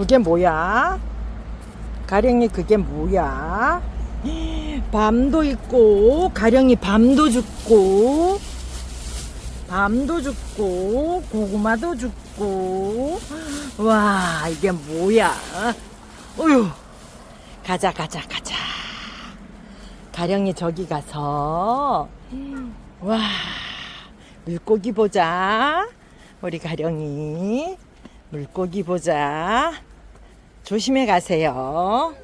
그게 뭐야? 가령이 그게 뭐야? 밤도 있고 가령이 밤도 죽고 밤도 죽고 고구마도 죽고 와 이게 뭐야? 어휴 가자 가자 가자 가령이 저기 가서 와 물고기 보자 우리 가령이 물고기 보자 조심해 가세요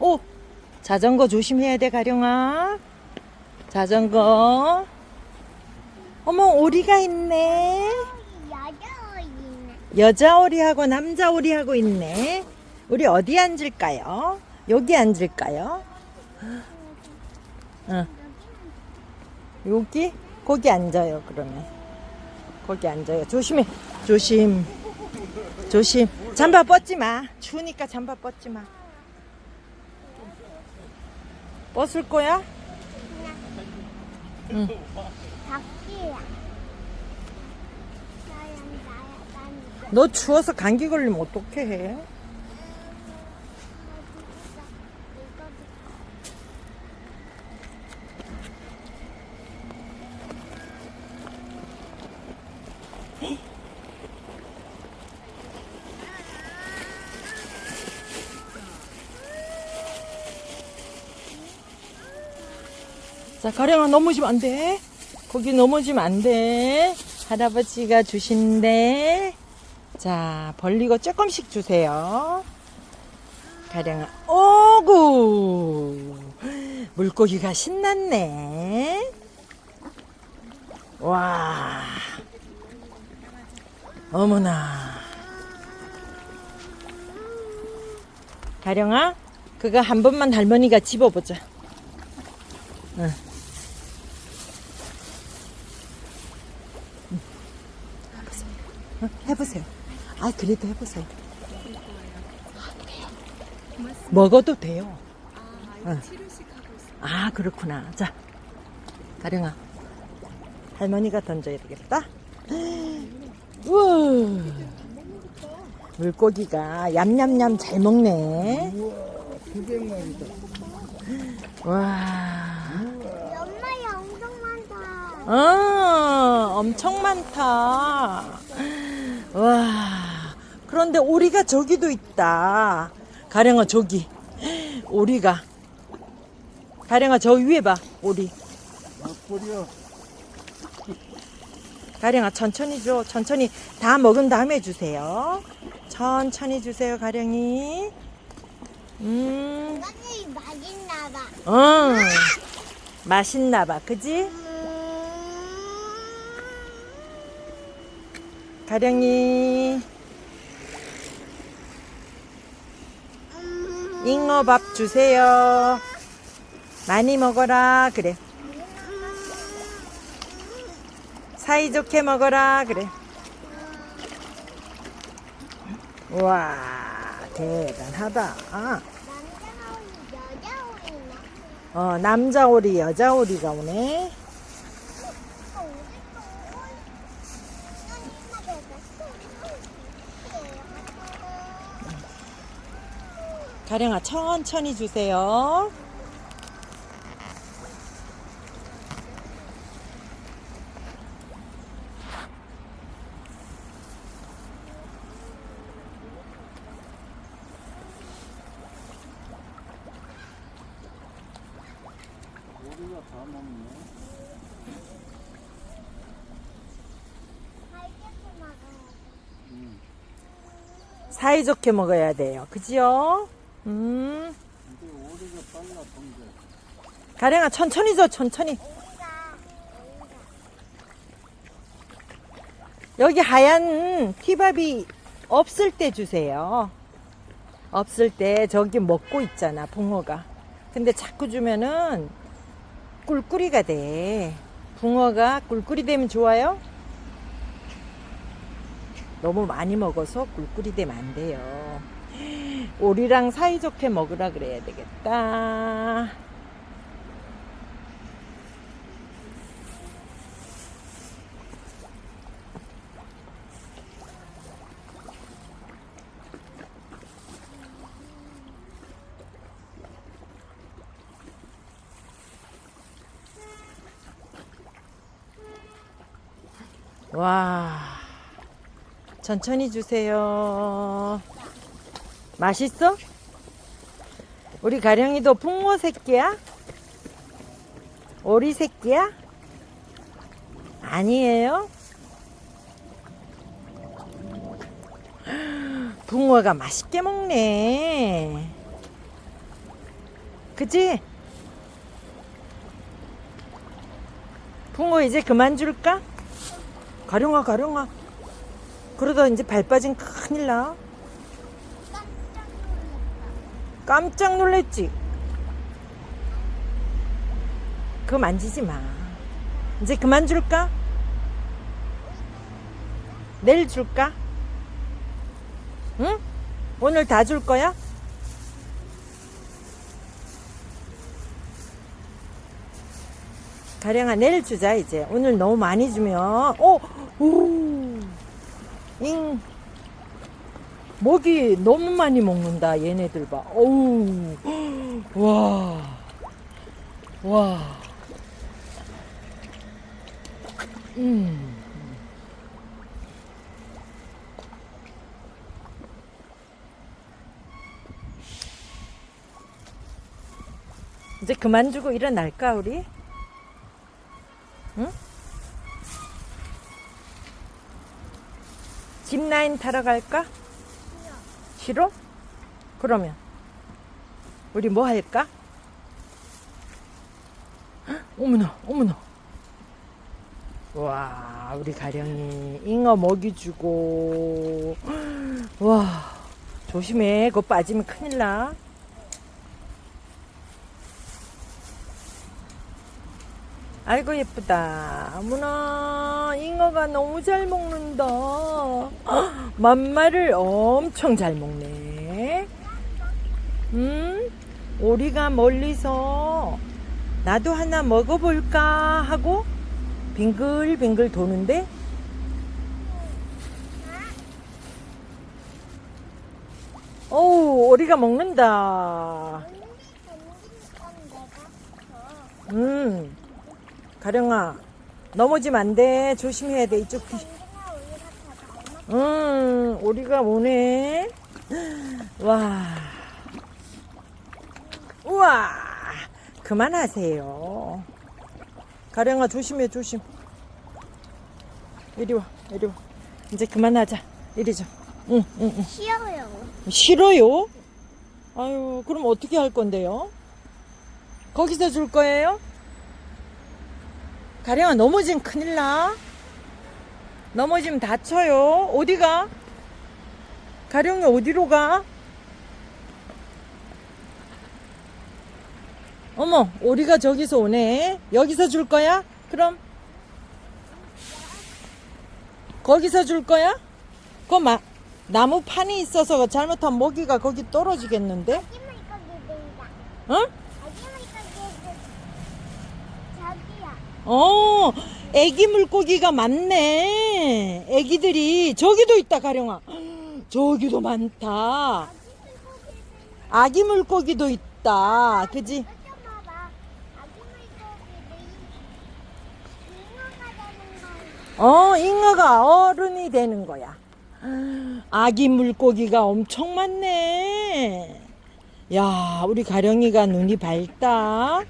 오 자전거 조심해야 돼 가령아 자전거 어머 오리가 있네. 여자 오리하고 남자 오리하고 있네. 우리 어디 앉을까요? 여기 앉을까요? 응. 여기? 거기 앉아요, 그러면. 거기 앉아요. 조심해. 조심. 조심. 잠바 뻗지 마. 추우니까 잠바 뻗지 마. 벗을 거야? 응. 닭이야. 너 추워서 감기 걸리면 어떡해? 자, 가령아 넘어지면 안 돼. 거기 넘어지면 안 돼. 할아버지가 주신대. 자, 벌리고 조금씩 주세요. 가령아, 오구! 물고기가 신났네. 와. 어머나. 가령아, 그거 한 번만 할머니가 집어보자. 응. 어, 해보세요. 아, 그래도 해보세요. 아, 그래요. 먹어도 돼요. 응. 아, 그렇구나. 자, 가령아. 할머니가 던져야 되겠다. 우와. 물고기가 얌얌얌 잘 먹네. 두개 마리다. 와. 엄마야 엄청 많다. 어, 엄청 많다. 와. 그런데 오리가 저기도 있다. 가령아, 저기. 오리가. 가령아, 저 위에 봐, 오리. 막걸리야. 가령아, 천천히 줘. 천천히 다 먹은 다음에 주세요. 천천히 주세요, 가령이. 음, 맛있나 봐. 어. 맛있나 봐, 그지? 가령이. 잉어밥 주세요. 많이 먹어라, 그래. 사이좋게 먹어라, 그래. 와, 대단하다. 어, 남자 오리, 여자 오리가 오네. 가령아, 천천히 주세요. 사이좋게 먹어야 돼요. 그지요? 음. 가령아, 천천히 줘, 천천히. 여기 하얀 티밥이 없을 때 주세요. 없을 때 저기 먹고 있잖아, 붕어가. 근데 자꾸 주면은 꿀꿀이가 돼. 붕어가 꿀꿀이 되면 좋아요? 너무 많이 먹어서 꿀꿀이 되면 안 돼요. 오리랑 사이좋게 먹으라 그래야 되겠다. 와, 천천히 주세요. 맛있어? 우리 가령이도 풍모 새끼야? 오리 새끼야? 아니에요? 붕어가 맛있게 먹네. 그치? 붕어 이제 그만 줄까? 가령아, 가령아. 그러다 이제 발 빠진 큰일 나. 깜짝 놀랐지? 그거 만지지 마. 이제 그만 줄까? 내일 줄까? 응? 오늘 다 줄 거야? 가령아 내일 주자 이제 오늘 너무 많이 주면 오! 오! 잉 먹이 너무 많이 먹는다 얘네들 봐 어우 와 와. 음. 이제 그만 주고 일어날까 우리? 응? 짚라인 타러 갈까? 싫어? 그러면 우리 뭐 할까? 헉, 어머나 어머나 와 우리 가령이 잉어 먹이 주고 와 조심해 그거 빠지면 큰일 나 아이고 예쁘다. 어머나 잉어가 너무 잘 먹는다. 헉, 만마를 엄청 잘 먹네. 음 오리가 멀리서 나도 하나 먹어볼까 하고 빙글빙글 도는데? 어우 오리가 먹는다. 음 가령아 넘어지면 안 돼 조심해야 돼 이쪽 엄마 음, 오리가 오네. 와. 우와. 그만하세요. 가령아, 조심해, 조심. 이리 와, 이리 와. 이제 그만하자. 이리 좀. 응, 응, 응. 싫어요. 싫어요? 아유, 그럼 어떻게 할 건데요? 거기서 줄 거예요? 가령아, 넘어지면 큰일 나. 넘어지면 다쳐요. 어디 가? 가령이 어디로 가? 어머, 오리가 저기서 오네. 여기서 줄 거야? 그럼 거기서 줄 거야? 그 마, 나무 판이 있어서 잘못하면 먹이가 거기 떨어지겠는데? 내린다. 응? 아기만 이거 내린다. 자기야. 어, 애기 물고기가 많네. 애기들이 저기도 있다, 가령아. 저기도 많다. 아기 물고기도 있다. 그지? 어, 잉어가 어른이 되는 거야. 아기 물고기가 엄청 많네. 야, 우리 가령이가 눈이 밝다.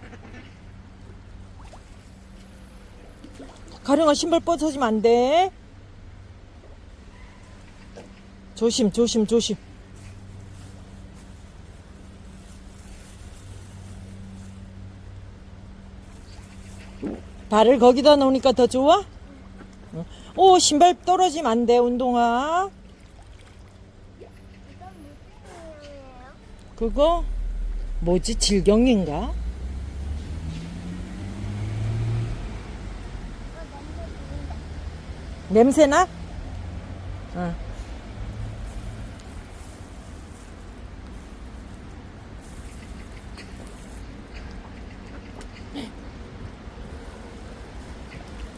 가령아 신발 벗어지면 안 돼. 조심, 조심, 조심. 발을 거기다 놓으니까 더 좋아? 응. 오, 신발 떨어지면 안 돼, 운동화. 그거 뭐지? 질경인가? 이거 냄새나? 응.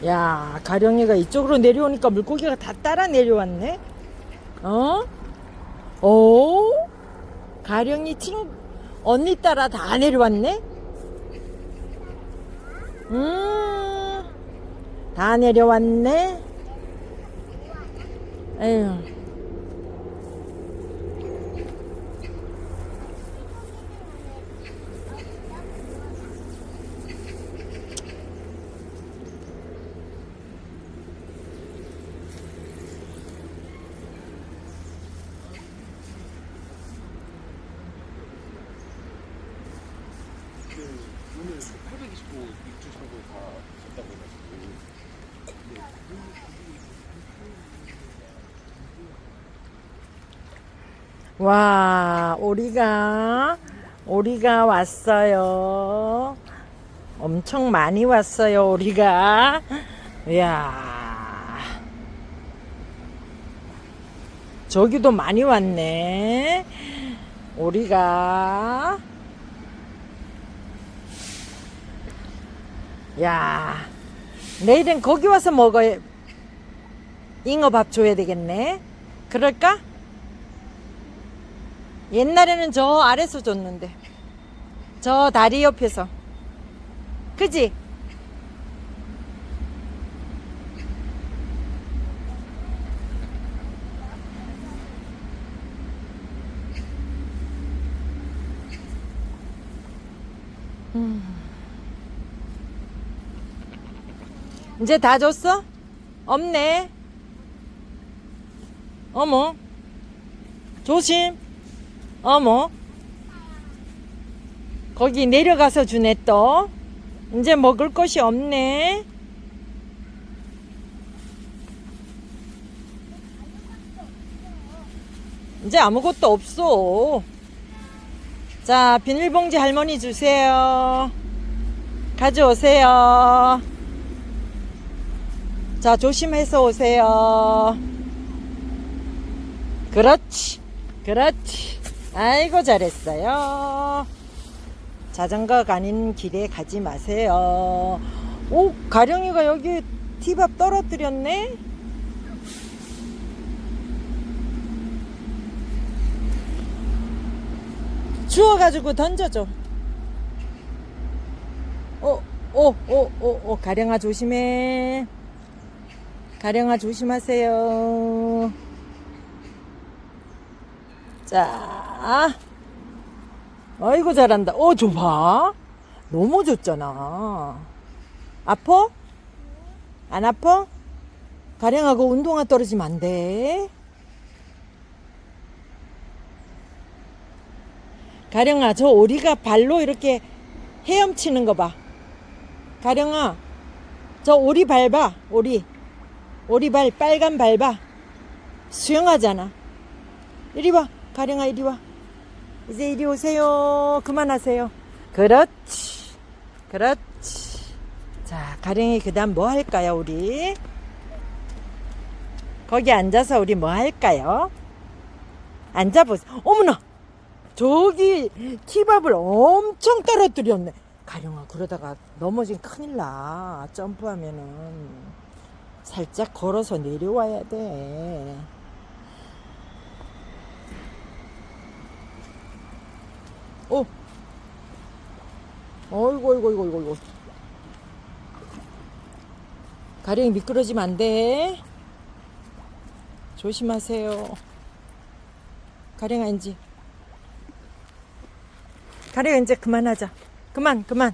야, 가령이가 이쪽으로 내려오니까 물고기가 다 따라 내려왔네? 어? 오? 가령이 친, 언니 따라 다 내려왔네? 음, 다 내려왔네? 에휴. 오늘 825 입주 정도 다 됐다고 해가지고 와, 오리가, 오리가 왔어요. 엄청 많이 왔어요, 오리가. 이야. 저기도 많이 왔네. 오리가. 야, 내일은 거기 와서 먹어야, 잉어밥 줘야 되겠네. 그럴까? 옛날에는 저 아래서 줬는데 저 다리 옆에서 그지? 음. 이제 다 줬어? 없네. 어머. 조심. 어머. 거기 내려가서 주네 또. 이제 먹을 것이 없네. 이제 아무것도 없어. 자, 비닐봉지 할머니 주세요. 가져오세요. 자, 조심해서 오세요. 그렇지. 그렇지. 아이고, 잘했어요. 자전거 가는 길에 가지 마세요. 오, 가령이가 여기 티밥 떨어뜨렸네? 주워가지고 던져줘. 어, 오, 오, 오, 오, 가령아 조심해. 가령아 조심하세요. 자, 아이고 잘한다. 어, 줘봐. 너무 좋잖아. 아파? 안 아파? 가령하고 운동화 떨어지면 안 돼. 가령아, 저 오리가 발로 이렇게 헤엄치는 거 봐. 가령아, 저 오리 밟아, 오리. 오리발, 빨간 밟아. 수영하잖아. 이리 와, 가령아, 이리 와. 이제 이리 오세요. 그만하세요. 그렇지. 그렇지. 자, 가령이 그 다음 뭐 할까요, 우리? 거기 앉아서 우리 뭐 할까요? 앉아보세요. 어머나! 저기 티밥을 엄청 떨어뜨렸네. 가령아, 그러다가 넘어지면 큰일 나. 점프하면은. 살짝 걸어서 내려와야 돼. 어이구, 어이구, 어이구, 어이구, 어이구. 가령이 미끄러지면 안 돼. 조심하세요. 가령아, 이제. 가령아, 이제 그만하자. 그만, 그만.